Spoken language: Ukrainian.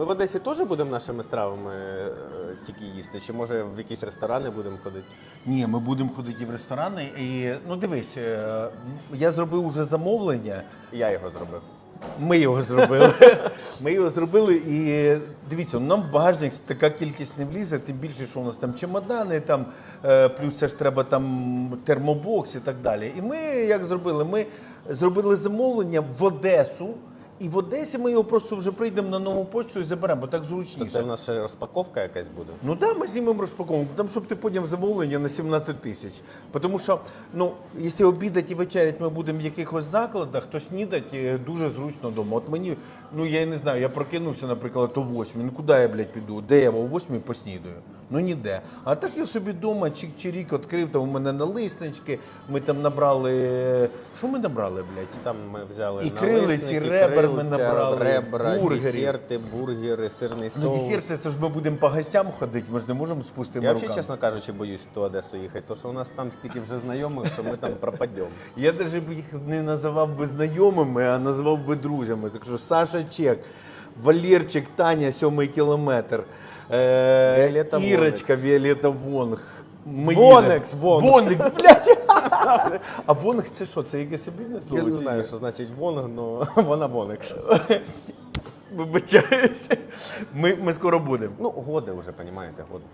Ми в Одесі теж будемо нашими стравами е, тільки їсти? Чи може в якісь ресторани будемо ходити? Ні, ми будемо ходити в ресторани. І ну дивись, е, я зробив уже замовлення. Я його зробив. Ми його зробили. Ми його зробили і дивіться, ну, нам в багажник така кількість не влізе, тим більше, що у нас там чемодани, там, е, плюс це ж треба там термобокс і так далі. І ми як зробили? Ми зробили замовлення в Одесу. І в Одесі ми його просто вже прийдемо на нову почту і заберемо, бо так То зручніше. це в нас ще розпаковка якась буде. Ну так, да, ми знімемо розпаковку, там, щоб ти поняв замовлення на 17 тисяч. Тому що, ну, якщо обідати і вечерять ми будемо в якихось закладах, то снідати е, дуже зручно вдома. От мені, ну я не знаю, я прокинувся, наприклад, о 8, ну куди я, блядь, піду? Де я о 8 поснідаю? Ну ніде. А так я собі вдома чик-чирік відкрив, там у мене налиснички, ми там набрали. Що ми набрали, блядь? Там ми взяли І крилиці, налисники, ребер ми крильця, набрали, ребра, бургерів. десерти, бургери, сирний Ну, соус. десерт, це ж ми будемо по гостям ходити, ми ж не можемо спустити Я руками. взагалі, чесно кажучи, боюсь в ту Одесу їхати, тому що у нас там стільки вже знайомих, що ми там пропадемо. Я навіть їх не називав би знайомими, а назвав би друзями. Так що Саша Чек, Валерчик, Таня, сьомий кілометр, е, Віолетта Ірочка, Вонекс. Віолета Вонг. Ми Вонекс, їдемо. Вонг. Вонекс, блядь. А Вонг це що? Це якесь обідне слово? Я не чи знаю, ні? що значить вонг, але вона вонекс. Вибачаюся. Ми, ми скоро будемо. Ну, годи вже, розумієте, годи.